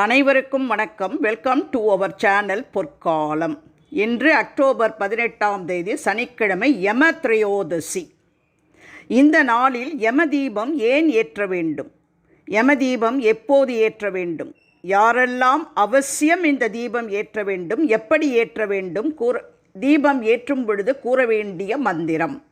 அனைவருக்கும் வணக்கம். Welcome to our channel பொற்காலம். இன்று அக்டோபர் பதினெட்டாம் தேதி சனிக்கிழமை யம திரையோதசி. இந்த நாளில் யம தீபம் ஏன் ஏற்ற வேண்டும்? யம தீபம் எப்போது ஏற்ற வேண்டும்? யாரெல்லாம் அவசியம் இந்த தீபம் ஏற்ற வேண்டும்? எப்படி ஏற்ற வேண்டும்? கூற தீபம் ஏற்றும் பொழுது கூற வேண்டிய மந்திரம்.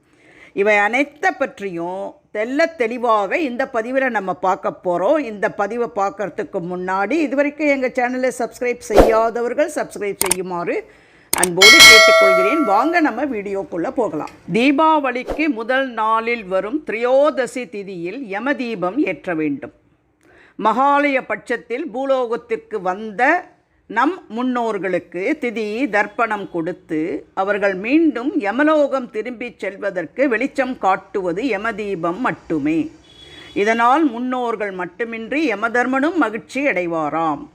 இவை அனைத்த பற்றியும் தெல்ல தெளிவாக இந்த பதிவில் நம்ம பார்க்க போகிறோம் இந்த பதிவை பார்க்கறதுக்கு முன்னாடி இதுவரைக்கும் எங்கள் சேனலை சப்ஸ்கிரைப் செய்யாதவர்கள் சப்ஸ்கிரைப் செய்யுமாறு அன்போடு கேட்டுக்கொள்கிறேன். வாங்க நம்ம வீடியோக்குள்ளே போகலாம். தீபாவளிக்கு முதல் நாளில் வரும் திரியோதசி திதியில் யமதீபம் ஏற்ற வேண்டும். மகாலய பட்சத்தில் பூலோகத்திற்கு வந்த நம் முன்னோர்களுக்கு திதி தர்ப்பணம் கொடுத்து அவர்கள் மீண்டும் யமலோகம் திரும்பிச் செல்வதற்கு வெளிச்சம் காட்டுவது யமதீபம் மட்டுமே. இதனால் முன்னோர்கள் மட்டுமின்றி யமதர்மனும் மகிழ்ச்சி அடைவாராம்.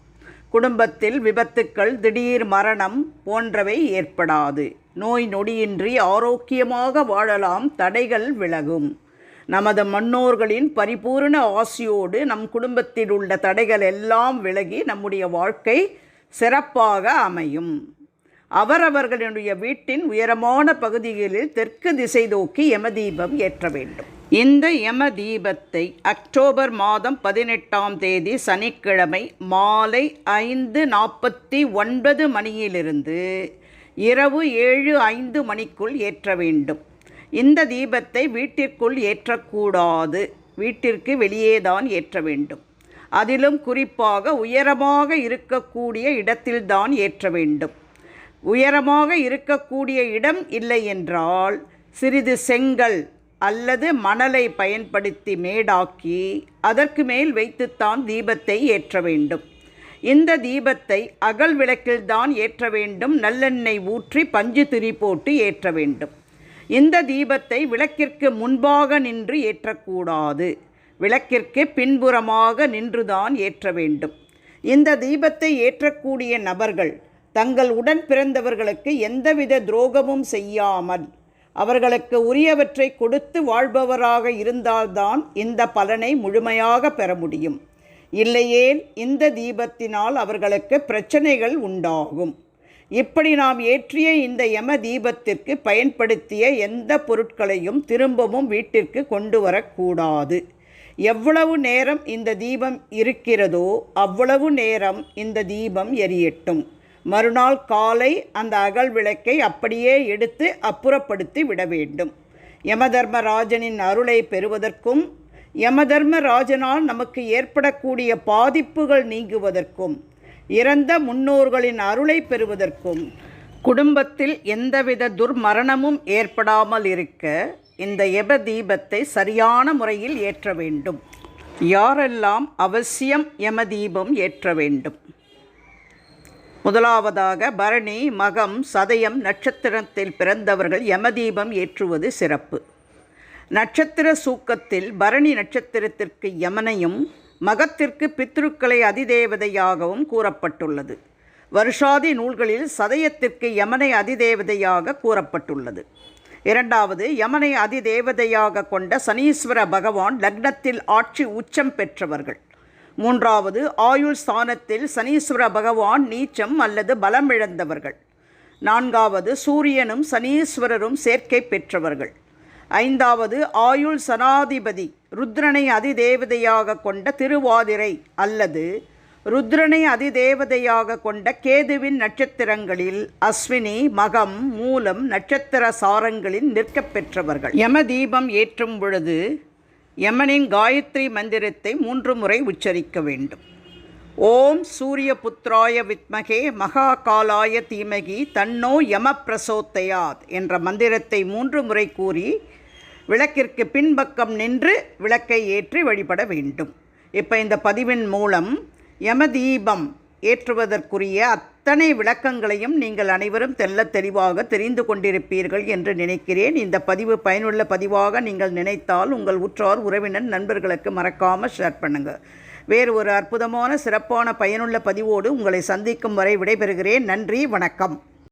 குடும்பத்தில் விபத்துக்கள் திடீர் மரணம் போன்றவை ஏற்படாது. நோய் நொடியின்றி ஆரோக்கியமாக வாழலாம் தடைகள் விலகும். நமது மன்னோர்களின் பரிபூர்ண ஆசியோடு நம் குடும்பத்தில் உள்ள தடைகள் எல்லாம் விலகி நம்முடைய வாழ்க்கை சிறப்பாக அமையும். அவரவர்களுடைய வீட்டின் உயரமான பகுதிகளில் தெற்கு திசை நோக்கி யமதீபம் ஏற்ற வேண்டும். இந்த யம தீபத்தை அக்டோபர் மாதம் பதினெட்டாம் தேதி சனிக்கிழமை மாலை ஐந்து நாற்பத்தி ஒன்பது மணியிலிருந்து இரவு ஏழு ஐந்து மணிக்குள் ஏற்ற வேண்டும். இந்த தீபத்தை வீட்டிற்குள் ஏற்றக்கூடாது. வீட்டிற்கு வெளியேதான் ஏற்ற வேண்டும். அதிலும் குறிப்பாக உயரமாக இருக்கக்கூடிய இடத்தில்தான் ஏற்ற வேண்டும். உயரமாக இருக்கக்கூடிய இடம் இல்லை என்றால் சிறிது செங்கல் அல்லது மணலை பயன்படுத்தி மேடாக்கி அதற்கு மேல் வைத்துத்தான் தீபத்தை ஏற்ற வேண்டும். இந்த தீபத்தை அகல் விளக்கில்தான் ஏற்ற வேண்டும். நல்லெண்ணெய் ஊற்றி பஞ்சு திரி போட்டு ஏற்ற வேண்டும். இந்த தீபத்தை விளக்கிற்கு முன்பாக நின்று ஏற்றக்கூடாது. விளக்கிற்கு பின்புறமாக நின்றுதான் ஏற்ற வேண்டும். இந்த தீபத்தை ஏற்றக்கூடிய நபர்கள் தங்கள் உடன் பிறந்தவர்களுக்கு எந்தவித துரோகமும் செய்யாமல் அவர்களுக்கு உரியவற்றை கொடுத்து வாழ்பவராக இருந்தால்தான் இந்த பலனை முழுமையாக பெற முடியும். இல்லையேல் இந்த தீபத்தினால் அவர்களுக்கு பிரச்சனைகள் உண்டாகும். இப்படி நாம் ஏற்றிய இந்த யம தீபத்திற்கு பயன்படுத்திய எந்த பொருட்களையும் திரும்பவும் வீட்டிற்கு கொண்டு வரக்கூடாது. எவ்வளவு நேரம் இந்த தீபம் இருக்கிறதோ அவ்வளவு நேரம் இந்த தீபம் எரியட்டும். மறுநாள் காலை அந்த அகல் விளக்கை அப்படியே எடுத்து அப்புறப்படுத்தி விட வேண்டும். யமதர்மராஜனின் அருளை பெறுவதற்கும் யமதர்மராஜனால் நமக்கு ஏற்படக்கூடிய பாதிப்புகள் நீங்குவதற்கும் இறந்த முன்னோர்களின் அருளை பெறுவதற்கும் குடும்பத்தில் எந்தவித துர்மரணமும் ஏற்படாமல் இருக்க இந்த எப தீபத்தை சரியான முறையில் ஏற்ற வேண்டும். யாரெல்லாம் அவசியம் யமதீபம் ஏற்ற வேண்டும்? முதலாவதாக பரணி மகம் சதயம் நட்சத்திரத்தில் பிறந்தவர்கள் யமதீபம் ஏற்றுவது சிறப்பு. நட்சத்திர சூக்கத்தில் பரணி நட்சத்திரத்திற்கு யமனையும் மகத்திற்கு பித்ருக்களை அதிதேவதையாகவும் கூறப்பட்டுள்ளது. வருஷாதி நூல்களில் சதயத்திற்கு யமனை அதிதேவதையாக கூறப்பட்டுள்ளது. இரண்டாவது யமனை அதிதேவதையாக கொண்ட சனீஸ்வர பகவான் லக்னத்தில் ஆட்சி உச்சம் பெற்றவர்கள். மூன்றாவது ஆயுள் ஸ்தானத்தில் சனீஸ்வர பகவான் நீச்சம் அல்லது பலம் இழந்தவர்கள். நான்காவது சூரியனும் சனீஸ்வரரும் சேர்க்கை பெற்றவர்கள். ஐந்தாவது ஆயுள் சனாதிபதி ருத்ரனை அதிதேவதையாக கொண்ட திருவாதிரை அல்லது ருத்ரனை அதிதேவதையாக கொண்ட கேதுவின் நட்சத்திரங்களில் அஸ்வினி மகம் மூலம் நட்சத்திர சாரங்களில் நிற்கப் பெற்றவர்கள். யம தீபம் ஏற்றும் பொழுது யமனின் காயத்ரி மந்திரத்தை மூன்று முறை உச்சரிக்க வேண்டும். ஓம் சூரிய புத்ராய வித்மகே மகாகாலாய தீமகி தன்னோ யம பிரசோத்தையாத் என்ற மந்திரத்தை மூன்று முறை கூறி விளக்கிற்கு பின்பக்கம் நின்று விளக்கை ஏற்றி வழிபட வேண்டும். இப்போ இந்த பதிவின் மூலம் யமதீபம் ஏற்றுவதற்குரிய அத்தனை விளக்கங்களையும் நீங்கள் அனைவரும் தெல்ல தெளிவாக தெரிந்து கொண்டிருப்பீர்கள் என்று நினைக்கிறேன். இந்த பதிவு பயனுள்ள பதிவாக நீங்கள் நினைத்தால் உங்கள் உற்றார் உறவினர் நண்பர்களுக்கு மறக்காமல் ஷேர் பண்ணுங்கள் வேறு ஒரு அற்புதமான சிறப்பான பயனுள்ள பதிவோடு உங்களை சந்திக்கும் வரை விடைபெறுகிறேன். நன்றி வணக்கம்.